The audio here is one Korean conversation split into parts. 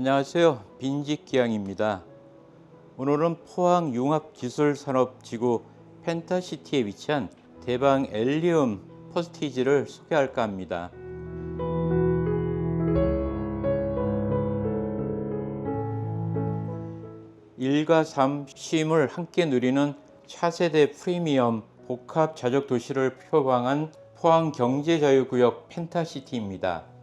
안녕하세요. 빈직기양입니다. 오늘은 포항 융합기술산업지구 펜타시티에 위치한 대방 엘리움 퍼스티지를 소개할까 합니다. 일과 삶 쉼을 함께 누리는 차세대 프리미엄 복합 자족 도시를 표방한 포항 경제자유구역 펜타시티입니다.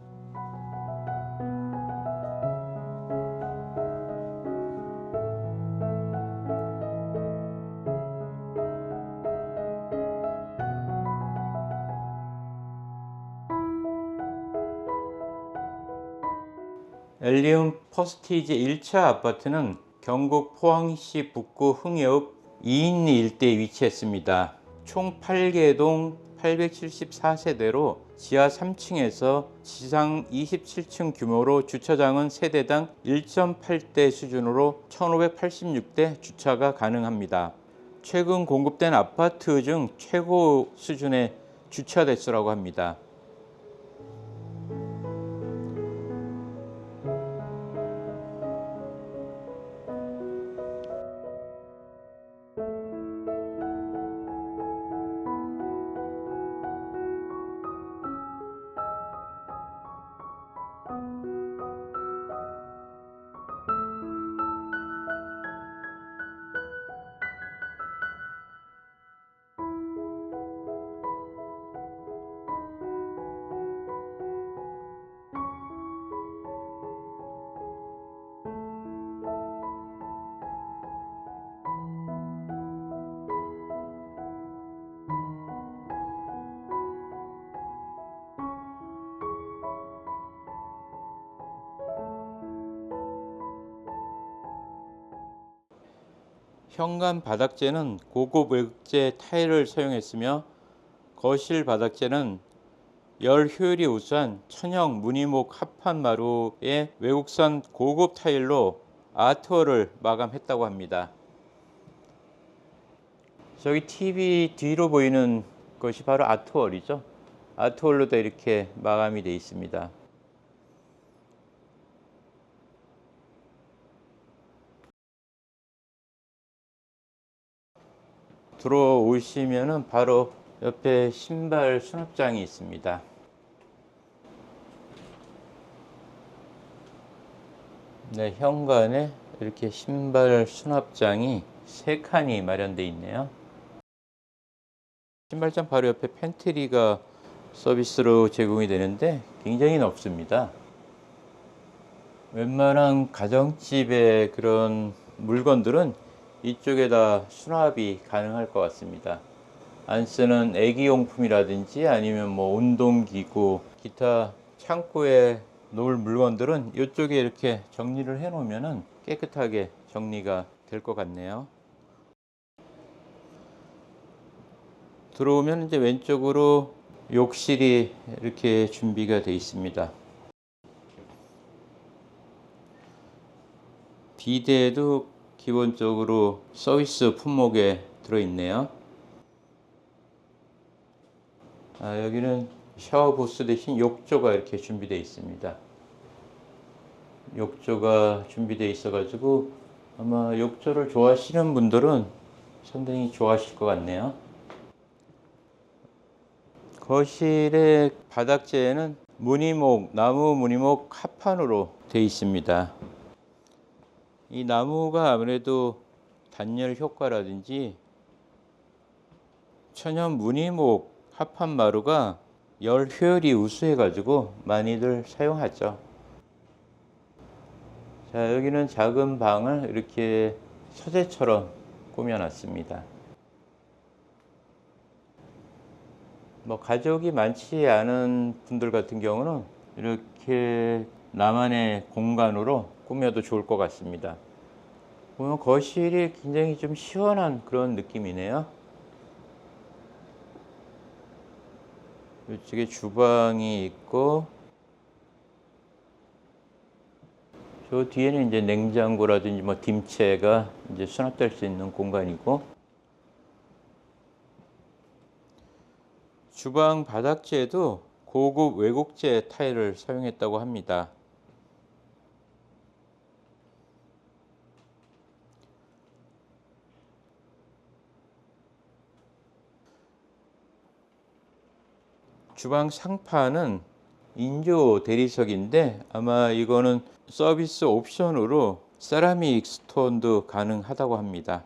엘리움 퍼스티지 1차 아파트는 경북 포항시 북구 흥해읍 이인리 일대에 위치했습니다. 총 8개 동 874세대로 지하 3층에서 지상 27층 규모로 주차장은 세대당 1.8대 수준으로 1586대 주차가 가능합니다. 최근 공급된 아파트 중 최고 수준의 주차 대수라고 합니다. 현관 바닥재는 고급 외국재 타일을 사용했으며 거실 바닥재는 열 효율이 우수한 천형 무늬목 합판 마루의 외국산 고급 타일로 아트월을 마감했다고 합니다. 저기 TV 뒤로 보이는 것이 바로 아트월이죠. 아트월로도 이렇게 마감이 되어 있습니다. 들어오시면은 바로 옆에 신발 수납장이 있습니다. 네, 현관에 이렇게 신발 수납장이 세 칸이 마련되어 있네요. 신발장 바로 옆에 팬트리가 서비스로 제공이 되는데 굉장히 넓습니다. 웬만한 가정집의 그런 물건들은 이쪽에다 수납이 가능할 것 같습니다. 안 쓰는 애기용품이라든지 아니면 뭐 운동기구, 기타 창고에 놓을 물건들은 이쪽에 이렇게 정리를 해 놓으면 깨끗하게 정리가 될 것 같네요. 들어오면 이제 왼쪽으로 욕실이 이렇게 준비가 되어 있습니다. 비데도 기본적으로 서비스 품목에 들어있네요. 아, 여기는 샤워 부스 대신 욕조가 이렇게 준비되어 있습니다. 욕조가 준비되어 있어가지고 아마 욕조를 좋아하시는 분들은 상당히 좋아하실 것 같네요. 거실의 바닥재는 무늬목, 나무 무늬목 합판으로 되어 있습니다. 이 나무가 아무래도 단열 효과라든지 천연 무늬목 합판 마루가 열 효율이 우수해 가지고 많이들 사용하죠. 자, 여기는 작은 방을 이렇게 서재처럼 꾸며 놨습니다. 뭐 가족이 많지 않은 분들 같은 경우는 이렇게 나만의 공간으로 꾸며도 좋을 것 같습니다. 보면 거실이 굉장히 좀 시원한 그런 느낌이네요. 이쪽에 주방이 있고 저 뒤에는 이제 냉장고라든지 뭐 김치가 이제 수납될 수 있는 공간이고 주방 바닥재도 고급 외국재 타일을 사용했다고 합니다. 주방 상판은 인조 대리석인데 아마 이거는 서비스 옵션으로 세라믹 스톤도 가능하다고 합니다.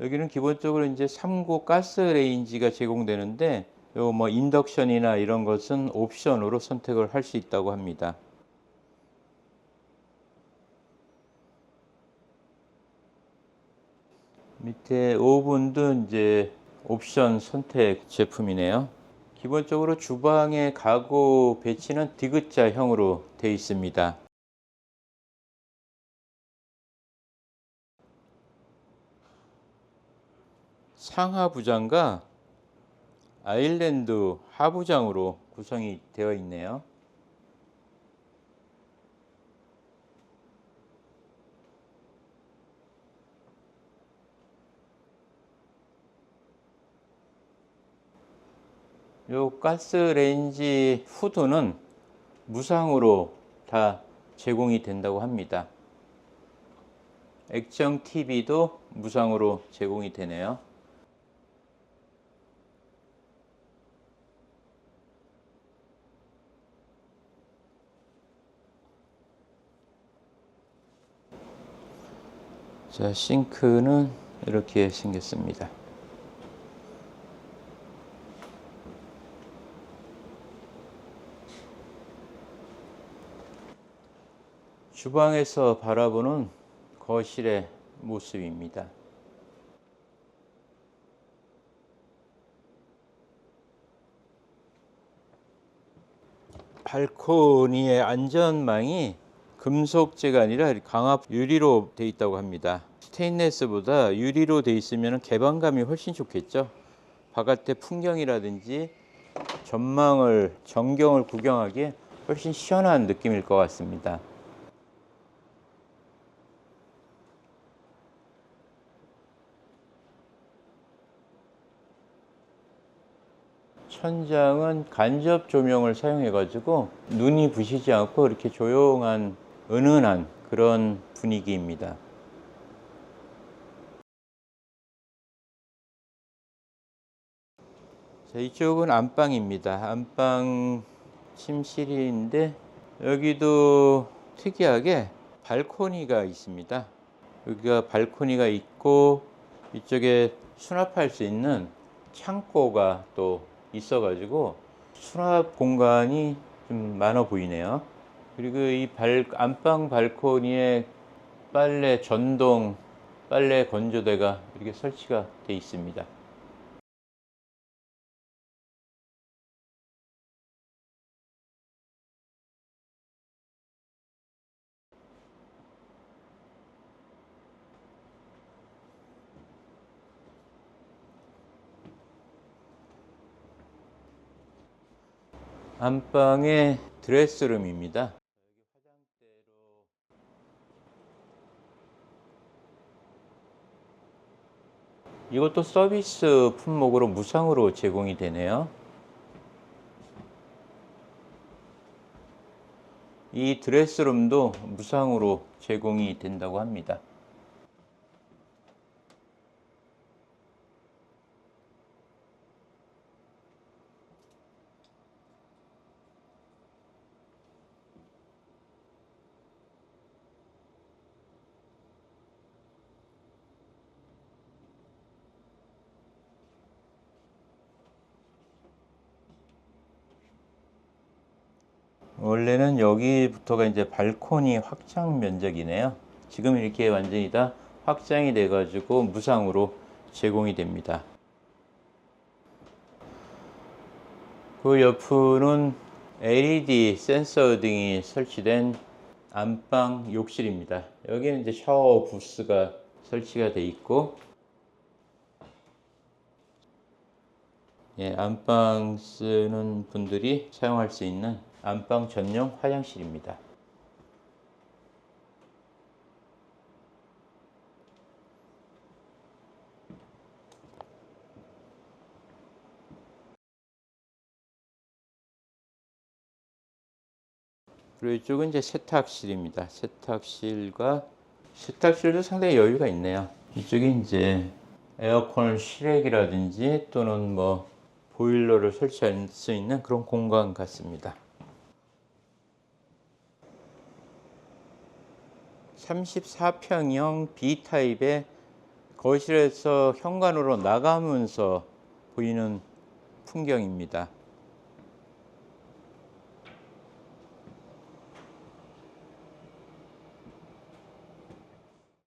여기는 기본적으로 이제 3구 가스 레인지가 제공되는데 요뭐 인덕션이나 이런 것은 옵션으로 선택을 할 수 있다고 합니다. 밑에 오븐도 이제 옵션 선택 제품이네요. 기본적으로 주방의 가구 배치는 디귿자형으로 되어 있습니다. 상하 부장과 아일랜드 하부장으로 구성이 되어 있네요. 요 가스 레인지 후드는 무상으로 다 제공이 된다고 합니다. 액정 TV도 무상으로 제공이 되네요. 자, 싱크는 이렇게 생겼습니다. 주방에서 바라보는 거실의 모습입니다. 발코니의 안전망이 금속재가 아니라 강압 유리로 되어 있다고 합니다. 스테인레스보다 유리로 되어 있으면 개방감이 훨씬 좋겠죠. 바깥의 풍경이라든지 전망을 전경을 구경하기에 훨씬 시원한 느낌일 것 같습니다. 천장은 간접 조명을 사용해 가지고 눈이 부시지 않고 이렇게 조용한 은은한 그런 분위기입니다. 자, 이쪽은 안방입니다. 안방 침실인데 여기도 특이하게 발코니가 있습니다. 여기가 발코니가 있고 이쪽에 수납할 수 있는 창고가 또 있어가지고 수납 공간이 좀 많아 보이네요. 그리고 이 발, 안방 발코니에 빨래 전동 빨래 건조대가 이렇게 설치가 돼 있습니다. 안방의 드레스룸입니다. 이것도 서비스 품목으로 무상으로 제공이 되네요. 이 드레스룸도 무상으로 제공이 된다고 합니다. 원래는 여기부터가 이제 발코니 확장 면적이네요. 지금 이렇게 완전히 다 확장이 돼가지고 무상으로 제공이 됩니다. 그 옆은 LED 센서 등이 설치된 안방 욕실입니다. 여기는 이제 샤워 부스가 설치가 돼 있고, 예, 안방 쓰는 분들이 사용할 수 있는 안방 전용 화장실입니다. 그리고 이쪽은 이제 세탁실입니다. 세탁실과 세탁실도 상당히 여유가 있네요. 이쪽이 이제 에어컨을 실외기라든지 또는 뭐 보일러를 설치할 수 있는 그런 공간 같습니다. 34평형 B타입의 거실에서 현관으로 나가면서 보이는 풍경입니다.